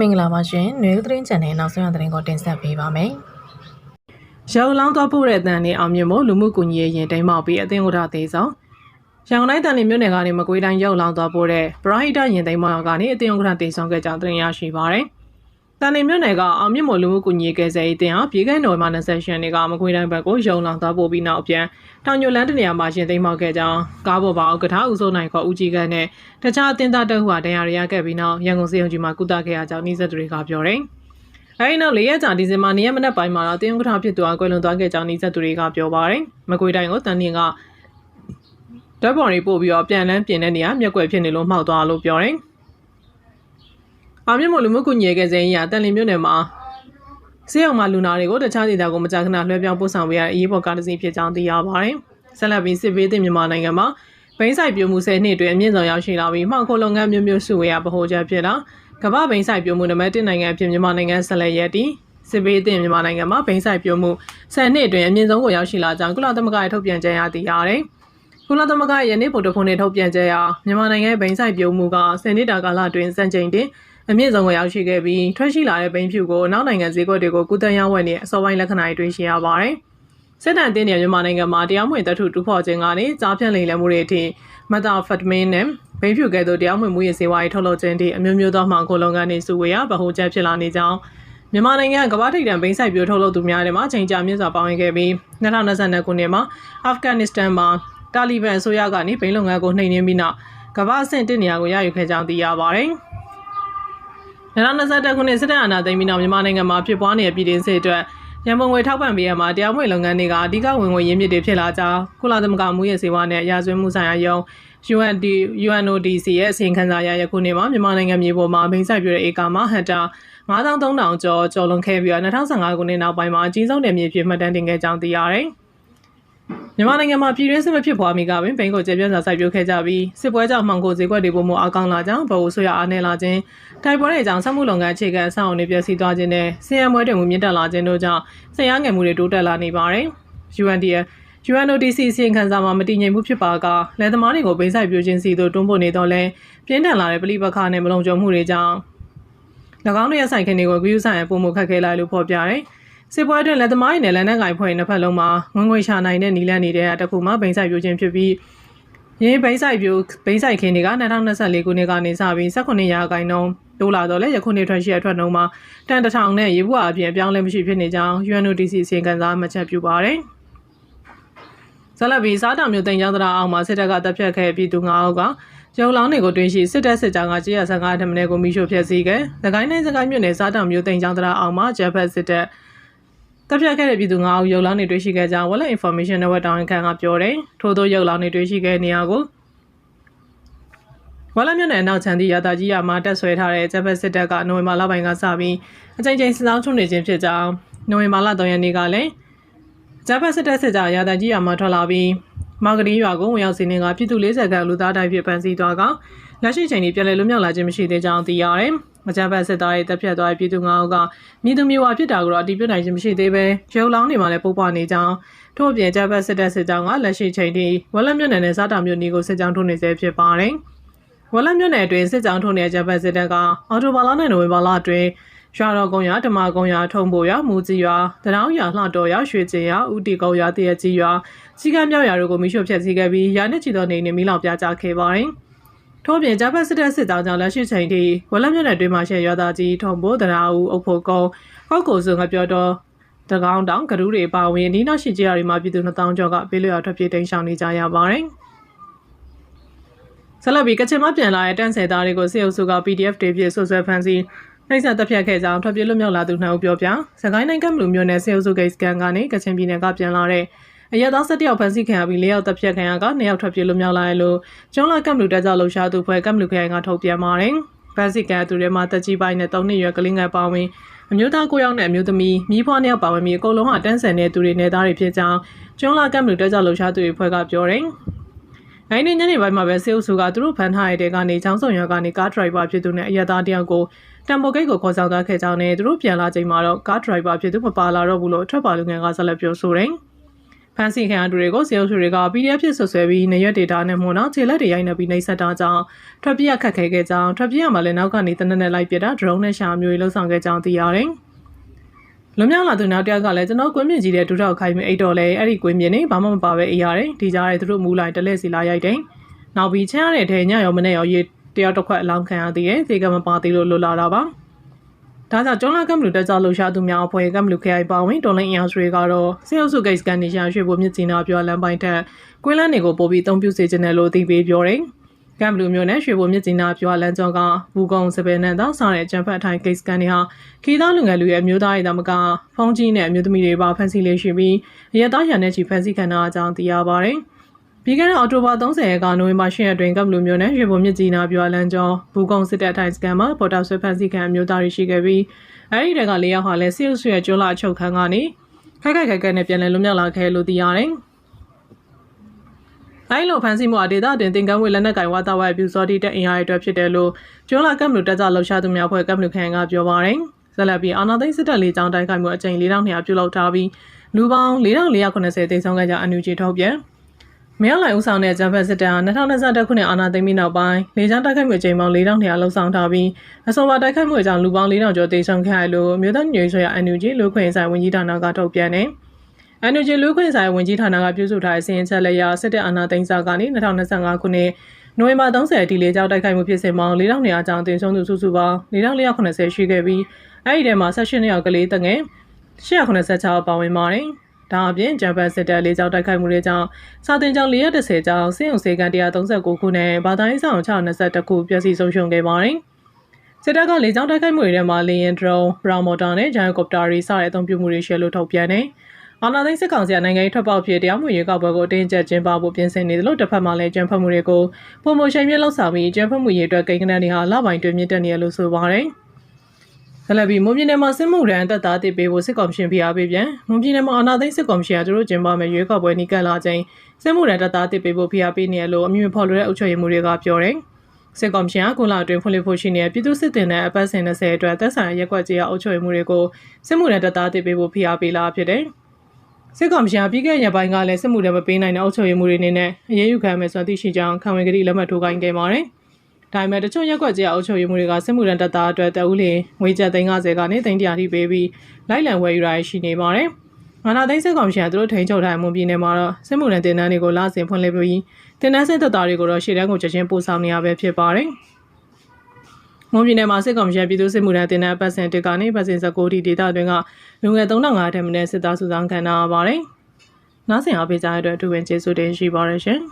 မင်္ဂလာပါရှင်။နေဦးသတင်းချန်နယ်နောက်ဆုံးရသတင်းကိုတင်ဆက်ပေးပါမယ်ရောင်လောင်းသွားဖို့တဲ့အတန်နဲ့အောင်မြင်မို့လူမှုကူညီရေးရင်တိမ်မောက်ပြီးအသင်းဥဒသေးဆောင်ရန်ကုန်တိုင်းတန်လီမြို့နယ်ကနေမကွေးတိုင်းရောက်လောင်းသွားဖို့တဲ့ပရိုဟိတရင်တိမ်မောက်ကနေအသင်းဥဒသေးဆောင်ခဲ့ကြောင်းတင်ရရှိပါရယ် တန်လီမြို့နယ်ကအောင်မြင့်မို့လူမှုကူညီရေးကယ်ဆယ်ရေးအသင်းဟာပြည်ခိုင်တော်မှာ20ရှင်တွေကမကွေးတိုင်းဘက်ကိုရုံလောင်းသွားဖို့ပြီးနောက်ပြန်တောင်ညိုလန်းတနေရာမှာရှင်တိမ်မောက်ခဲ့ကြောင်းကားပေါ်ပါဥက္ကဋ္ဌဦးစိုးနိုင်ခေါ်ဦးကြီးကန်းနဲ့တခြားအသင်းသားတအုပ်ဟာတရားရရခဲ့ပြီးနောက်ရန်ကုန်စေယုံကြီးမှာကုသခဲ့ရကြောင်းနှိစက်တွေကပြောတယ်အဲဒီနောက်၄ရက်ကြာဒီဇင်ဘာ၂ရက်မနက်ပိုင်းမှာတော့တင်းဥက္ကဋ္ဌဖြစ်သူအကွယ်လွန်သွားခဲ့ကြောင်းနှိစက်သူတွေကပြောပါတယ်။မကွေတိုင်းကိုတန်လင်းကဓာတ်ပေါ်တွေပို့ပြီးတော့ပြန်လန်းပြင်တဲ့နေရာမျက်ကွယ်ဖြစ်နေလို့မှောက်သွားလို့ပြောတယ်။ အာမြင့်မလူမှုကူညီရေးကစားရေးရတန်လင်းမြို့နယ်မှာစေအောင်မှာလူနာတွေကိုတခြားဒေသကိုမကြာခဏလွှဲပြောင်းပို့ဆောင်ပေးရတဲ့အရေးပေါ်ကားတစ်စီးဖြစ်ကြောင်းသိရပါတယ်။ဆက်လက်ပြီးစစ်ဘေးသင့်မြန်မာနိုင်ငံမှာဘိန်းဆိုင်ပြိုမှုဆယ်နှစ်အတွင်းအမြင့်ဆုံးရောက်ရှိလာပြီးမှောက်ခိုလုပ်ငန်းမျိုးမျိုးစုဝေးရဗဟိုချက်ဖြစ်လာကမ္ဘာဘိန်းဆိုင်ပြိုမှုနံပါတ်1နိုင်ငံအဖြစ်မြန်မာနိုင်ငံဆက်လက်ရည်တည်စစ်ဘေးသင့်မြန်မာနိုင်ငံမှာဘိန်းဆိုင်ပြိုမှုဆယ်နှစ်အတွင်းအမြင့်ဆုံးကိုရောက်ရှိလာကြောင်းကုလသမဂ္ဂရဲ့ထုတ်ပြန်ကြေညာသိရတယ်။ကုလသမဂ္ဂရဲ့နေ့ဗုဒ္ဓဖုန်းနဲ့ထုတ်ပြန်ကြေညာမြန်မာနိုင်ငံရဲ့ဘိန်းဆိုင်ပြိုမှုကဆယ်နှစ်တာကာလအတွင်းစံချိန်တင် အမြင့်ဆုံးကိုရောက်ရှိခဲ့ပြီးထွက်ရှိလာတဲ့ဘိန်းဖြူကိုနောက်နိုင်ငံဈေးကွက်တွေကိုကုသရဝယ်နေအစောပိုင်းလက္ခဏာတွေတွေ့ရှိရပါတယ်။စစ်တမ်းတင်တဲ့မြန်မာနိုင်ငံမှာတရားမဝင်တပ်ထုတူဖော်ခြင်းကနေကြားဖြန့်လိမ်လည်မှုတွေအထိမတာဖတ်မင်းနဲ့ဘိန်းဖြူကဲ့သို့တရားမဝင်မှုရေးစေဝါရေးထုတ်လုပ်ခြင်းအထိအမျိုးမျိုးသောမှောင်ခိုလုပ်ငန်းတွေစုဝေးရဗဟိုချက်ဖြစ်လာနေကြောင်းမြန်မာနိုင်ငံကမ္ဘာထိပ်တန်းဘိန်းဆိုင်ပြိုထုတ်လုပ်သူများထဲမှာချိန်ကြာမြင့်စွာပေါဝင်ခဲ့ပြီး2022ခုနှစ်မှာအာဖဂန်နစ္စတန်မှာတာလီဘန်အစိုးရကနေဘိန်းလုပ်ငန်းကိုနှိမ်နင်းပြီးနောက်ကမ္ဘာအဆင့်တစ်နေရာကိုရယူခဲ့ကြောင်းသိရပါတယ်။ 2021ခုနှစ်စစ်တပ်အာဏာသိမ်းပြီးနောက်မြန်မာနိုင်ငံမှာဖြစ်ပွားနေတဲ့ပြည်တွင်းစစ်အတွက်ရန်ပုံငွေထောက်ပံ့ပေးရမှာတရားမဝင်လုပ်ငန်းတွေကအဓိကဝင်ငွေရင်းမြစ်တွေဖြစ်လာကြောင်းကုလသမဂ္ဂမူရစေဝါနဲ့ရာဇဝတ်မှုဆိုင်ရာယုံ UND UNODC ရဲ့အစီရင်ခံစာအရယခုနှစ်မှာမြန်မာနိုင်ငံမြေပေါ်မှာဘိန်းဆိုင်ပြတဲ့ဧကမှာဟက်တာ9300ကျော်ကျော်လွန်ခဲ့ပြီးတော့2015ခုနှစ်နောက်ပိုင်းမှာအကြီးဆုံးနယ်မြေဖြစ်မှတ်တမ်းတင်ခဲ့ကြောင်းသိရတယ်။ မြန်မာနိုင်ငံမှာပြည်တွင်းစစ်မဖြစ်ပွားမီကပင်ဘိန်းကိုကျေပြန့်စွာစိုက်ပျိုးခဲ့ကြပြီးစစ်ပွဲကြောင့်မှောင်ခိုဈေးကွက်တွေပုံမအကောင်းလာကြောင်းဗဟိုဆိုရအားနည်းလာခြင်းတိုင်ပွဲတွေကြောင့်ဆက်မှုလုပ်ငန်းအခြေခံအဆောက်အအုံတွေပျက်စီးသွားခြင်းနဲ့ဆင်းရဲမွဲတေမှုမြင့်တက်လာခြင်းတို့ကြောင့်ဆင်းရဲငယ်မှုတွေတိုးတက်လာနေပါတယ်။ UNDF UNODC စီရင်ခံစာမှာမတည်ငြိမ်မှုဖြစ်ပါကလယ်သမားတွေကိုဘိန်းဆိုင်ပြိုခြင်းစီတို့တွန်းပို့နေတော့လဲပြင်းထန်လာတဲ့ပဋိပက္ခနဲ့မလုံခြုံမှုတွေကြောင့်၎င်းတို့ရဲ့ဆိုင်ခင်တွေကိုဂရုစိုက်ရပုံမခက်ခဲလိုက်လို့ဖော်ပြတယ်။ စစ်ပွဲအတွင်းလက်သမားတွေနဲ့လက်နက်ကင်ဖွဲ့နှစ်ဖက်လုံးမှာငွေငွေရှာနိုင်တဲ့နီလန်းနေတဲ့တခုမှဘိန်းဆိုင်ပြိုခြင်းဖြစ်ပြီးရင်းဘိန်းဆိုင်ပြိုဘိန်းဆိုင်ခင်းတွေက2024ခုနှစ်ကနေစပြီး18ရာခိုင်နှုန်းတိုးလာတော့လဲယခုနှစ်ထွက်ရှိရထွက်နှုန်းမှာတန်တထောင်နဲ့ရေဘူးအပြင်အပြောင်းလဲမရှိဖြစ်နေကြောင်း UNODC အစီရင်ခံစာမှတ်ချက်ပြုပါတယ်။ဇလဘီစားတောင်မြို့တင်ကျောင်းသားအောင်မှာစစ်တပ်ကတပ်ဖြတ်ခဲ့ပြီးသူ9ဦးကရုံလောင်းတွေကိုတွင်းရှိစစ်တပ်စစ်ကြောင်းကကြေးရ15ထမင်းကိုမိရှို့ဖျက်ဆီးခဲ့။သခိုင်းတိုင်းစကိုင်းမြို့နယ်စားတောင်မြို့တင်ကျောင်းသားအောင်မှာဂျက်ဖက်စစ်တပ် တပ်ဖြတ်ခဲ့တဲ့ပြည်သူ9ဦးရုံလောင်းတွေတွေ့ရှိခဲ့ကြောင်း Wallet Information Network တောင်ခံကပြောတယ်။ထို့သောရုံလောင်းတွေတွေ့ရှိခဲ့နေရာကိုဝလာမြို့နယ်အနောက်ချန်တီရတာကြီးရမှာတက်ဆွဲထားတဲ့ဂျပန်စစ်တပ်ကနိုဝင်ဘာလပိုင်းကစပြီးအကြိမ်ကြိမ်စစ်စောင်းချုံနေခြင်းဖြစ်ကြောင်းနိုဝင်ဘာလ3ရက်နေ့ကလည်းဂျပန်စစ်တပ်စစ်ကြောရတာကြီးရမှာထွက်လာပြီးမာဂရီရွာကိုဝင်ရောက်စီးနှင်းကပြည်သူ40ခန့်လူသားတိုင်းဖြစ်ပန်းစီသွားကလက်ရှိချိန်นี้ပြည်လဲလွတ်မြောက်လာခြင်းမရှိသေးကြောင်းသိရတယ်။ အကြမ်းဖက်စစ်သားတွေတပ်ဖြတ်သွားတဲ့ပြည်သူ၅ဦးကမိသူမျိုးဝါဖြစ်တာကိုတော့အတည်ပြုနိုင်ခြင်းမရှိသေးပဲရုပ်လောင်းတွေမှာလည်းပုတ်ပွားနေကြောင်းထို့အပြင်အကြမ်းဖက်စစ်တပ်စစ်ကြောင်းကလက်ရှိချိန်ထိဝက်လက်မြို့နယ်နဲ့စားတာမြို့နယ်ကိုစစ်ကြောင်းထိုးနေဆဲဖြစ်ပါတယ်။ဝက်လက်မြို့နယ်အတွင်းစစ်ကြောင်းထိုးနေတဲ့ဂျပန်စစ်တပ်ကအော်တိုဘာလနဲ့နိုဝင်ဘာလအတွင်းရွာတော်ကုန်းရွာဓမ္မကုန်းရွာထုံပိုရွာမူကြီးရွာတရောင်းရွာလှတော်ရွာရွှေကျင်ရွာဦးတီကုန်းရွာတရကြီးရွာစီကံမြောက်ရွာတို့ကိုမိရှုဖျက်ဆီးခဲ့ပြီးရာနဲ့ချီသောနေနေမိလောက်ပြကြခဲ့ပါတယ်။ ထို့ပြင်ဂျပန်စစ်တပ်စစ်တောင်းကြောင့်လက်ရှိချိန်ထိဝက်လက်မြို့နယ်တွင်းမှာရှယ်ရွာသားကြီးထုံပိုတရာဦးအုပ်ဖို့ကုန်းဟောက်ကိုစုံကပြောတော့တကောင်းတောင်ကရူးတွေပါဝင်နီးနောက်ရှိကြရတွေမှာပြည်သူ2000ကျော်ကပေးလျော်ထွက်ပြေးတိမ်းရှောင်နေကြရပါတယ်။ဆက်လက်ပြီးကချင်မပြန်လာတဲ့တန်းဆယ်သားတွေကိုစစ်အုပ်စုက PDF တွေပြည့်ဆွဆွဲဖမ်းဆီးနှိမ့်ဆက်တပ်ဖြတ်ခဲ့ကြောင်းထွက်ပြေးလွတ်မြောက်လာသူနှစ်ဦးပြောပြစကိုင်းနိုင်ငံကမလူမျိုးနယ်စစ်အုပ်စုဂိတ်စကန်ကနေကချင်ပြည်နယ်ကပြန်လာတဲ့ အရသာ၁၁ယောက်ဖမ်းဆီးခံရပြီး၄ယောက်တပ်ဖြတ်ခံရက၂ယောက်ထွက်ပြေးလွတ်မြောက်လာရလို့ကျွန်းလာကမလူတက်ကြလှူရှားသူဖွဲ့ကမလူခရိုင်ကထုတ်ပြန်ပါတယ်။ဖမ်းဆီးခံရသူတွေမှာတက်ကြီးပိုင်းနဲ့၃နှစ်ရွယ်ကလေးငယ်ပါဝင်အမျိုးသား၉ယောက်နဲ့အမျိုးသမီးမိဖွား၂ယောက်ပါဝင်ပြီးအကုန်လုံးဟာတန်းဆန်တဲ့သူတွေနဲ့သားတွေဖြစ်ကြောင်းကျွန်းလာကမလူတက်ကြလှူရှားသူတွေဖွဲ့ကပြောတယ်။နိုင်နေညနေပိုင်းမှာပဲစေအုပ်စုကသူတို့ဖမ်းထားရတဲ့ကနေချောင်းဆောင်ရွာကနေကားဒရိုက်ဘာဖြစ်သူနဲ့အရသားတယောက်ကိုတမ်ပိုဂိတ်ကိုခေါ်ဆောင်သွားခဲ့ကြောင်းနဲ့သူတို့ပြန်လာချိန်မှာတော့ကားဒရိုက်ဘာဖြစ်သူမပါလာတော့ဘူးလို့ထွက်ပါလူငယ်ကဆက်လက်ပြောဆိုတယ်။ ဖန်စီခံရသူတွေကိုစေအုပ်စုတွေက PDF ဖြစ်ဆွဆွဲပြီးနေရက်ဒေတာနဲ့မွန်အောင်ခြေလက်တွေရိုက်နှက်ပြီးနှိပ်စက်တာကြောင့်ထွက်ပြေးရခက်ခဲခဲ့ကြောင်းထွက်ပြေးရမှာလည်းနောက်ကနေတနက်နဲ့လိုက်ပစ်တာဒရုန်းနဲ့ရှာမျိုးတွေလှုပ်ဆောင်ခဲ့ကြောင်းသိရတယ်။လွန်မြောက်လာသူနောက်တစ်ယောက်ကလည်းကျွန်တော်ကွင်းမြင့်ကြီးတဲ့ဒူထောက်ခိုင်းပြီးအိတ်တော်လဲအဲ့ဒီကွင်းမြင့်နေဘာမှမပါပဲအေးရတယ်ဒီကြားရဲသူတို့မူလိုက်တလဲစီလာရိုက်တယ်။နောက်ပြီးချမ်းရတဲ့ထဲညရောမနဲ့ရောရေတယောက်တစ်ခွက်အလောင်းခံရသေးတယ်သေကမပါသေးလို့လွတ်လာတာပါ။ ဒါကြောင့်ကျောင်းလာကမ်ဘလူတက်ကြလှူရှာသူများအဖွဲ့ကမ်ဘလူခရိုင်ပါဝင်တော်လိုင်းအင်အားစုတွေကတော့စေအုပ်စုဂိတ်စကန်နေရှာရွှေဘုံမြစ်ကြီးနာပြောလမ်းပိုင်းထက်ကွင်းလန်းတွေကိုပို့ပြီးအသုံးပြုစေခြင်းနဲ့လို့သိပေးပြောတယ်။ကမ်ဘလူမျိုးနဲ့ရွှေဘုံမြစ်ကြီးနာပြောလမ်းကျောကဘူကုံစပယ်နန်သောစားတဲ့အကြံဖတ်အထိုင်ဂိတ်စကန်တွေဟာခီးသားလူငယ်လူရဲ့အမျိုးသားရေးသမကဖုန်းကြီးနဲ့အမျိုးသမီးတွေပါဖန်ဆီးလေးရှိပြီးအရသားရန်နဲ့ချီဖန်ဆီးခံထားအကြောင်းသိရပါတယ်။ ပြီးခဲ့တဲ့အောက်တိုဘာ30ရက်ကနိုဝင်ဘာ10ရက်တွင်ကပ်ဘလူမျိုးနဲ့ရွှေဘုံမြစ်ကြီးနာပြောလန်းကျော်ဘူကုံစစ်တပ်အထိုင်စကန်မှာပေါ်တာဆွဲဖန်ဆီးခံအမျိုးသားတွေရှိခဲ့ပြီးအဲဒီတက်က၄ယောက်ဟာလည်းဆီယုဆွေရဲ့ကျွန်းလာအချုပ်ခန်းကနေခိုက်ခိုက်ခိုက်ခိုက်နဲ့ပြန်လည်လွတ်မြောက်လာခဲ့လို့သိရတယ်။အဲဒီလိုဖန်ဆီးမှုအဒေတာတင်တင်ကန်းဝေလက်နက်ကင်ဝါတာဝိုင်ပြူစောတိတက်အင်အားရဲ့အတွက်ဖြစ်တယ်လို့ကျွန်းလာကပ်ဘလူတက်ကြလှုပ်ရှားသူများဖွဲ့ကပ်ဘလူခန်ကပြောပါတယ်။ဆက်လက်ပြီးအာနာသိန်းစစ်တပ်လေးချောင်းတိုက်ခိုက်မှုအကြိမ်4200ပြုလုပ်ထားပြီးလူပေါင်း4490တိတ်ဆုံးခဲ့ကြအန်ယူဂျီထုတ်ပြန်။ မြောက်လိုက်ဦးဆောင်တဲ့ဂျမ်ဖက်စစ်တပ်ဟာ2021ခုနှစ်အာဏာသိမ်းပြီးနောက်ပိုင်းလေကြောင်းတိုက်ခိုက်မှုအကြိမ်ပေါင်း4200လှုပ်ဆောင်ထားပြီးအဆိုပါတိုက်ခိုက်မှုအကြောင်းလူပေါင်း4000ကျော်သေဆုံးခဲ့ရလို့မြို့သားညွေဆွေရ NUG လူခွင့်ဆိုင်ဝန်ကြီးဌာနကထုတ်ပြန်တယ်။ NUG လူခွင့်ဆိုင်ဝန်ကြီးဌာနကပြုစုထားတဲ့စီရင်ချက်လက်ရစစ်တပ်အာဏာသိမ်းစာကနေ2025ခုနှစ်နိုဝင်ဘာ30ရက်ဒီလေကြောင်းတိုက်ခိုက်မှုဖြစ်စဉ်ပေါင်း4200ကျောင်းသေဆုံးသူစုစုပေါင်း4480ရှိခဲ့ပြီးအဲ့ဒီထဲမှာ16ရောက်ကလေးတငယ်186ပါဝင်ပါတယ်။ ဒါအပြင်ဂျပန်စစ်တပ်လေးကြောင်းတိုက်ခိုက်မှုတွေကြောင့်စာတင်ကြောင်430ကျောင်းစင်းုံစေကန်139ခုနဲ့ဘာသာရေးဆောင်622ခုပျက်စီးဆုံးရှုံးခဲ့ပါတယ်။စစ်တပ်ကလေးကြောင်းတိုက်ခိုက်မှုတွေထဲမှာလေယာဉ်ဒရုန်း၊ဘရာမော်တာနဲ့ဂျိုင်ကော်ပတာတွေစတဲ့အသုံးပြုမှုတွေရှယ်လို့ထုတ်ပြန်တယ်။အာနာသိန်းစစ်ကောင်စီကနိုင်ငံရေးထွက်ပေါက်ဖြစ်တရားမှုရေးကောက်ပွဲကိုတင်းကျပ်ကျင်းပဖို့ပြင်ဆင်နေတယ်လို့တစ်ဖက်မှလည်းကြံဖက်မှုတွေကိုပုံမရှိန်မြင့်လောက်ဆောင်ပြီးကြံဖက်မှုရေးအတွက်ကိန်းဂဏန်းတွေဟာလပိုင်းတွင်မြင့်တက်နေရလို့ဆိုပါတယ်။ ဆလဘီမွန်ပြည်နယ်မှာစစ်မှုရန်တပ်သားတစ်ပေးဖို့စစ်ကော်မရှင်ဖိအားပေးပြန်မွန်ပြည်နယ်မှာအာဏာသိမ်းစစ်ကော်မရှင်ကသူတို့ကျင်းပမဲ့ရွေးကောက်ပွဲနီးကပ်လာချိန်စစ်မှုရန်တပ်သားတစ်ပေးဖို့ဖိအားပေးနေရလို့အမည်မဖော်လိုတဲ့အုပ်ချုပ်ရေးမှုတွေကပြောတယ်စစ်ကော်မရှင်ကကုလအတွင်းဖွင့်လှစ်ဖို့ရှိနေတဲ့ပြည်သူစစ်တင်တဲ့အပတ်စဉ်20အတွက်သက်ဆိုင်ရက်ကွက်ကြေးအုပ်ချုပ်ရေးမှုတွေကိုစစ်မှုရန်တပ်သားတစ်ပေးဖို့ဖိအားပေးလာဖြစ်တယ်စစ်ကောင်မရှင်ပြီးခဲ့တဲ့ရက်ပိုင်းကလည်းစစ်မှုတွေမပေးနိုင်တဲ့အုပ်ချုပ်ရေးမှုတွေအနေနဲ့အရေးယူခံမယ်ဆိုသိရှိကြောင်းခံဝင်ကတိလက်မှတ်ထိုးခိုင်းခဲ့ပါတယ်။ ဒါပေမဲ့တချို့ရက်ကွက်ကျအုပ်ချုပ်ရေးမှုတွေကစစ်မှုရန်တပ်သားအတွက်တအူးလင်ငွေကျပ်350ကနေ300ထိပေးပြီးလိုက်လံဝယ်ယူရရှိနေပါတယ်။မာနာသိန်းစစ်ကောင်မရှင်ကသူတို့ထိန်းချုပ်ထားတဲ့မွန်ပြည်နယ်မှာတော့စစ်မှုရန်တင်တန်းတွေကိုလာစဉ်ဖွင့်လှစ်ပြီးတင်တန်းစစ်တပ်သားတွေကိုတော့ရှေ့တန်းကိုချက်ချင်းပို့ဆောင်နေရပဲဖြစ်ပါတယ်။မွန်ပြည်နယ်မှာစစ်ကောင်စီပြည်သူ့စစ်မှုထမ်းတင်တဲ့ပတ်စင်တစ်ကနေပတ်စင်19တီဒေသအတွင်းကလူငယ်3500ထက်မနည်းစစ်သားစုဆောင်ခံထားရပါတယ်။နောက်ဆင်အားပေးကြတဲ့အတွက်အထူးဝင်ကျေးဇူးတင်ရှိပါရရှင်။